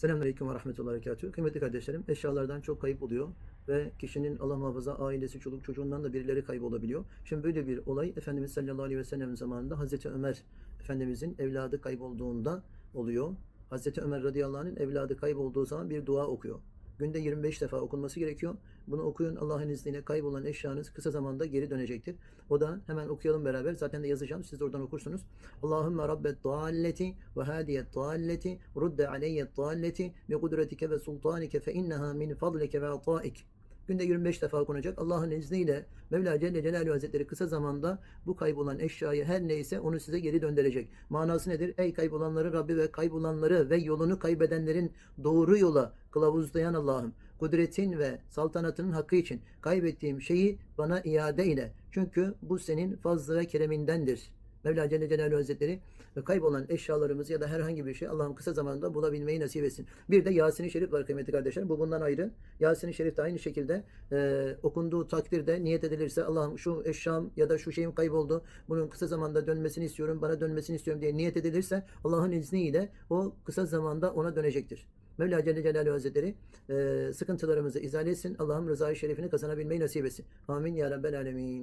Selamünaleyküm ve rahmetullahi ve berekatuhu. Kıymetli kardeşlerim, eşyalardan çok kayıp oluyor ve kişinin Allah muhafaza ailesi, çoluk çocuğundan da birileri kaybolabiliyor. Şimdi böyle bir olay Efendimiz sallallahu aleyhi ve sellem zamanında Hazreti Ömer Efendimizin evladı kaybolduğunda oluyor. Hazreti Ömer radıyallahu anh'ın evladı kaybolduğu zaman bir dua okuyor. Günde 25 defa okunması gerekiyor. Bunu okuyun Allah'ın izniyle kaybolan eşyanız kısa zamanda geri dönecektir. O da hemen okuyalım beraber. Zaten de yazacağım. Siz de oradan okursunuz. Allahümme rabbet dalleti ve hadiyet dalleti rudde aleyye dalleti bi kudretike ve sultanike fe inneha min fadlike ve ataik. Günde 25 defa okunacak. Allah'ın izniyle Mevla Celle Celaluhu Hazretleri kısa zamanda bu kaybolan eşyayı her neyse onu size geri döndürecek. Manası nedir? Ey kaybolanları Rabbi ve kaybolanları ve yolunu kaybedenlerin doğru yola kılavuzlayan Allah'ım. Kudretin ve saltanatının hakkı için kaybettiğim şeyi bana iade ile. Çünkü bu senin fazlı ve keremindendir. Mevla Celle Celaluhu Hazretleri ve kaybolan eşyalarımızı ya da herhangi bir şey Allah'ım kısa zamanda bulabilmeyi nasip etsin. Bir de Yasin-i Şerif var kıymetli kardeşler. Bu bundan ayrı. Yasin-i Şerif de aynı şekilde e, okunduğu takdirde niyet edilirse Allah'ım şu eşyam ya da şu şeyim kayboldu. Bunun kısa zamanda dönmesini istiyorum. Bana dönmesini istiyorum diye niyet edilirse Allah'ın izniyle o kısa zamanda ona dönecektir. Mevla Celle Celaluhu Hazretleri e, sıkıntılarımızı izale etsin. Allah'ım rızayı şerifini kazanabilmeyi nasip etsin. Amin ya Rabbel Alemin.